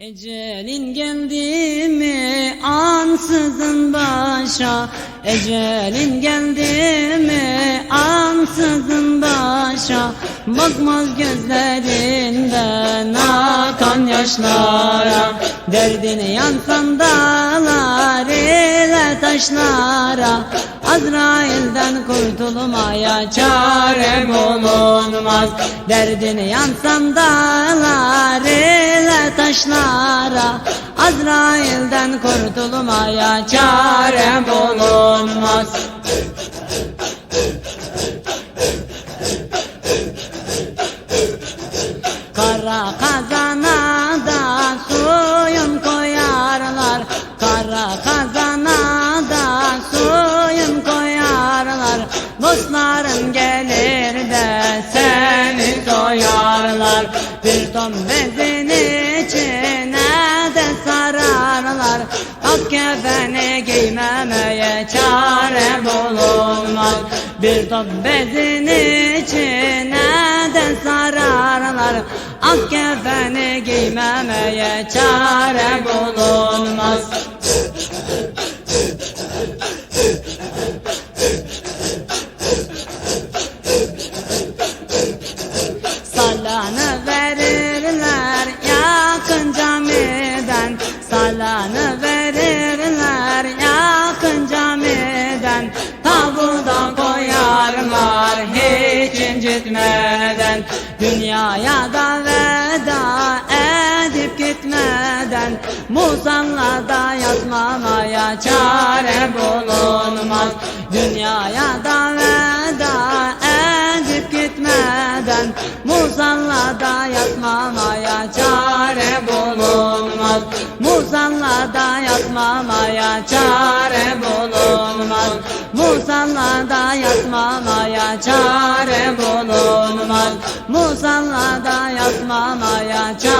Ecelin geldi mi ansızın başa? Ecelin geldi mi ansızın başa? Bakmaz gözlerinden akan yaşlara. Derdini yansan dağlar ile taşlara. Azrail'den kurtulmaya çare bulunmaz Derdini yansan dağlar ile taşlara Azrail'den kurtulmaya çare bulunmaz Kara kazana da suyun koyarlar. Kara kazana da suyun koyarlar. Dostların gelir de seni doyarlar Bir ton bezin sararlar Ak kefeni giymemeye çare bulunmaz Bir ton bezin içine de sararlar. Ak kefeni giymemeye çare bulunmaz Salanı Dünyaya da veda edip gitmeden Musallada yatmamaya çare bulunmaz. Dünyaya da veda edip gitmeden Musallada yatmamaya çare bulunmaz. Musallada yatmamaya çare Musallada yatmamaya çare bulunmaz. Musallada yatmamaya çare